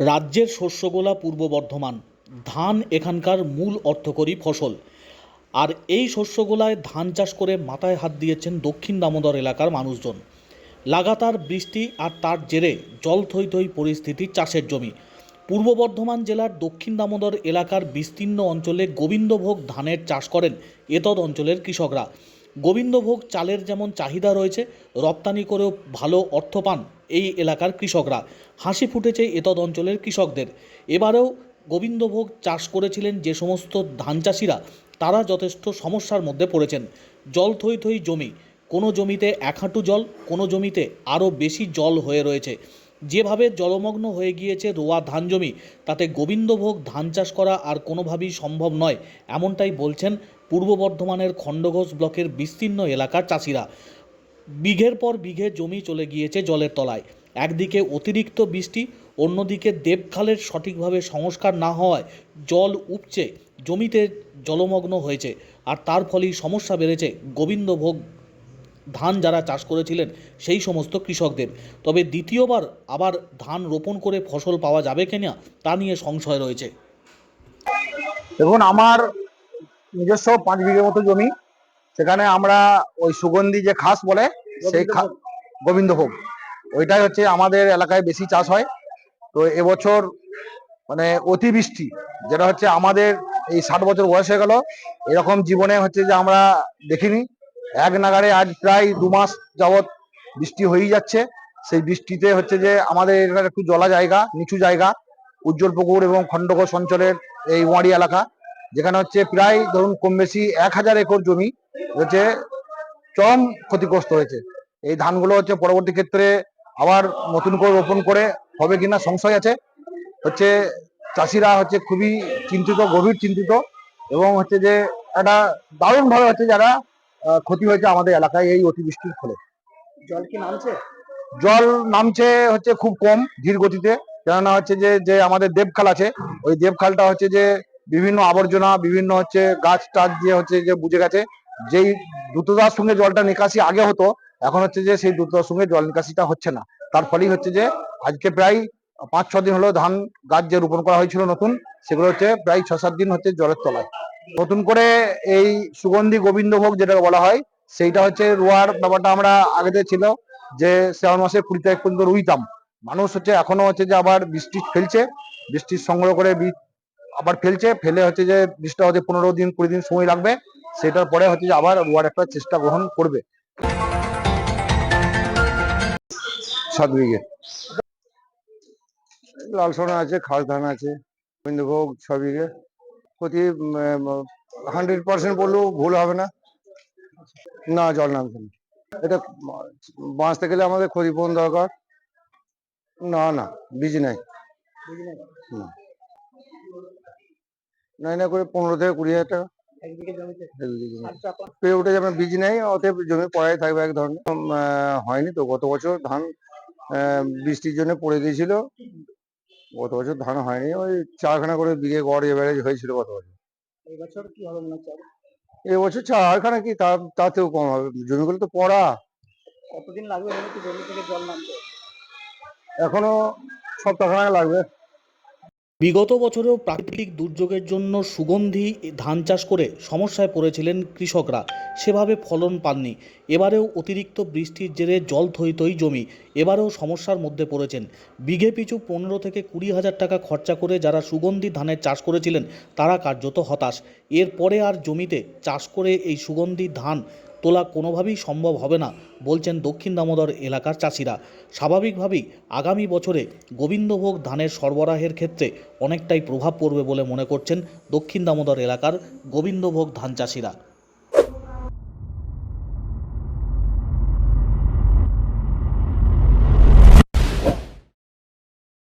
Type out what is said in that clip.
রাজ্যের শস্যগোলা পূর্ব বর্ধমান, ধান এখানকার মূল অর্থকরী ফসল। আর এই শস্যগোলায় ধান চাষ করে মাথায় হাত দিয়েছেন দক্ষিণ দামোদর এলাকার মানুষজন। লাগাতার বৃষ্টি আর তার জেরে জল থই থই পরিস্থিতি চাষের জমি। পূর্ব বর্ধমান জেলার দক্ষিণ দামোদর এলাকার বিস্তীর্ণ অঞ্চলে গোবিন্দভোগ ধানের চাষ করেন এতদ অঞ্চলের কৃষকরা। গোবিন্দভোগ চালের যেমন চাহিদা রয়েছে, রপ্তানি করেও ভালো অর্থ পান এই এলাকার কৃষকরা। হাসি ফুটেছে এতদ অঞ্চলের কৃষকদের। এবারেও গোবিন্দভোগ চাষ করেছিলেন যে সমস্ত ধান চাষিরা, তারা যথেষ্ট সমস্যার মধ্যে পড়েছেন। জল থই থই জমি, কোনো জমিতে এক হাঁটু জল, কোনো জমিতে আরও বেশি জল হয়ে রয়েছে। যেভাবে জলমগ্ন হয়ে গিয়েছে রোয়া ধান জমি, তাতে গোবিন্দভোগ ধান চাষ করা আর কোনোভাবেই সম্ভব নয়, এমনটাই বলছেন পূর্ব বর্ধমানের খণ্ডঘোষ ব্লকের বিস্তীর্ণ এলাকার চাষিরা। বিঘের পর বিঘে জমি চলে গিয়েছে জলের তলায়। একদিকে অতিরিক্ত বৃষ্টি, অন্যদিকে দেবখালের সঠিকভাবে সংস্কার না হওয়ায় জল উপচে জমিতে জলমগ্ন হয়েছে আর তার ফলেই সমস্যা বেড়েছে গোবিন্দভোগ ধান যারা চাষ করেছিলেন সেই সমস্ত কৃষকদের। তবে দ্বিতীয়বার আবার ধান রোপণ করে ফসল পাওয়া যাবে কিনা তা নিয়ে সংশয় রয়েছে। দেখুন, আমার নিজস্ব পাঁচ বিঘে মতো জমি। সেখানে আমরা ওই সুগন্ধি যে খাস বলে, সেই গোবিন্দভোগ। ওইটাই হচ্ছে আমাদের এলাকায় বেশি চাষ হয়। তো এবছর মানে অতিবৃষ্টি, যেটা হচ্ছে আমাদের এই ষাট বছর বয়স হয়ে গেল, এরকম জীবনে হচ্ছে যে আমরা দেখিনি। এক নাগারে আজ প্রায় দু মাস যাবৎ বৃষ্টি হয়েই যাচ্ছে। সেই বৃষ্টিতে হচ্ছে যে আমাদের এখানে একটু জলা জায়গা নিচু জায়গা, উজ্জ্বল পুকুর এবং খণ্ডঘোষ অঞ্চলের এই ওয়াড়ি এলাকা। যেখানে হচ্ছে প্রায় ধরুন কম বেশি এক হাজার একর জমি হচ্ছে চরম ক্ষতিগ্রস্ত হয়েছে। এই ধানগুলো হচ্ছে পরবর্তী ক্ষেত্রে আবার নতুন করে রোপণ করে হবে কিনা সংশয় আছে। হচ্ছে চাষিরা হচ্ছে খুবই চিন্তিত গভীর চিন্তিত এবং হচ্ছে যে একটা দারুণ ভাবে হচ্ছে যারা ক্ষতি হয়েছে আমাদের এলাকায় এই অতিবৃষ্টির ফলে। জল কি নামছে? জল নামছে হচ্ছে খুব কম ধীর গতিতে কেননা হচ্ছে যে যে আমাদের দেবখাল আছে ওই দেবখালটা হচ্ছে যে বিভিন্ন আবর্জনা, বিভিন্ন হচ্ছে গাছ টাছ দিয়ে হচ্ছে যে বুঝে গেছে, যেই দ্রুততার সঙ্গে জলটা নিকাশি আগে হতো, এখন হচ্ছে যে সেই দ্রুততার সঙ্গে জল নিকাশিটা হচ্ছে না। তার ফলেই হচ্ছে যে আজকে প্রায় পাঁচ, ছ দিন হলো ধান গাছ যে রোপণ করা হয়েছিল নতুন, সেগুলো হচ্ছে প্রায় ছ, সাত দিন হচ্ছে জলের তলায়। নতুন করে এই সুগন্ধি গোবিন্দভোগ যেটা বলা হয়, সেইটা হচ্ছে রোয়ার ব্যাপারটা আমরা আগে থেকে ছিল, যে শ্রাবণ মাসে কুড়ি তারিখ পর্যন্ত রুইতাম। মানুষ হচ্ছে এখনও হচ্ছে যে আবার বৃষ্টি ফেলছে বৃষ্টির সংগ্রহ করে বীজ আবার ফেলছে, ফেলে হচ্ছে যে বৃষ্টিটা হচ্ছে পনেরো দিন, কুড়ি দিন সময় লাগবে, সেটার পরে হচ্ছে যে আবার রোয়ার একটা চেষ্টা গ্রহণ করবে। সাত বিঘে। লাল সোনা আছে, খাস ধান আছে, গোবিন্দভোগ ছ বিঘে। প্রতি হান্ড্রেড পার্সেন্ট বললেও ভুল হবে না। না, জল নামছে না। এটা বাঁচতে গেলে আমাদের ক্ষতিপূরণ দরকার। না না, বীজ নাই। নাই না করে পনেরো থেকে কুড়ি হাজার টাকা। পেয়ে উঠে যাবে বীজ নেই অতএব জমি পড়াই থাকবে এক ধরনের। হয়নি তো গত বছর ধান বৃষ্টির জন্য পড়ে গিয়েছিল গত বছর ধান হয়নি ওই চারখানা করে বিঘে গড় এভারেজ হয়েছিল গত বছর। এই বছর কি হবে মনে হচ্ছে? এবছর চারখানা কি তাতেও কম হবে। জমিগুলো তো পড়া। কতদিন লাগবে জমি থেকে জল নামতে? এখনও সপ্তাহখানেক লাগবে। বিগত বছরেও প্রাকৃতিক দুর্যোগের জন্য সুগন্ধি ধান চাষ করে সমস্যায় পড়েছিলেন কৃষকরা। সেভাবে ফলন পাননি। এবারেও অতিরিক্ত বৃষ্টির জেরে জল থই থই জমি। এবারেও সমস্যার মধ্যে পড়েছেন। বিঘে পিছু পনেরো থেকে কুড়ি হাজার টাকা খরচা করে যারা সুগন্ধি ধানের চাষ করেছিলেন, তারা কার্যত হতাশ। এরপরে আর জমিতে চাষ করে এই সুগন্ধি ধান তোলা কোনোভাবেই সম্ভব হবে না, বলছেন দক্ষিণ দামোদর এলাকার চাষিরা। স্বাভাবিকভাবেই আগামী বছরে গোবিন্দভোগ ধানের সরবরাহের ক্ষেত্রে অনেকটাই প্রভাব পড়বে বলে মনে করছেন দক্ষিণ দামোদর এলাকার গোবিন্দভোগ ধান চাষিরা।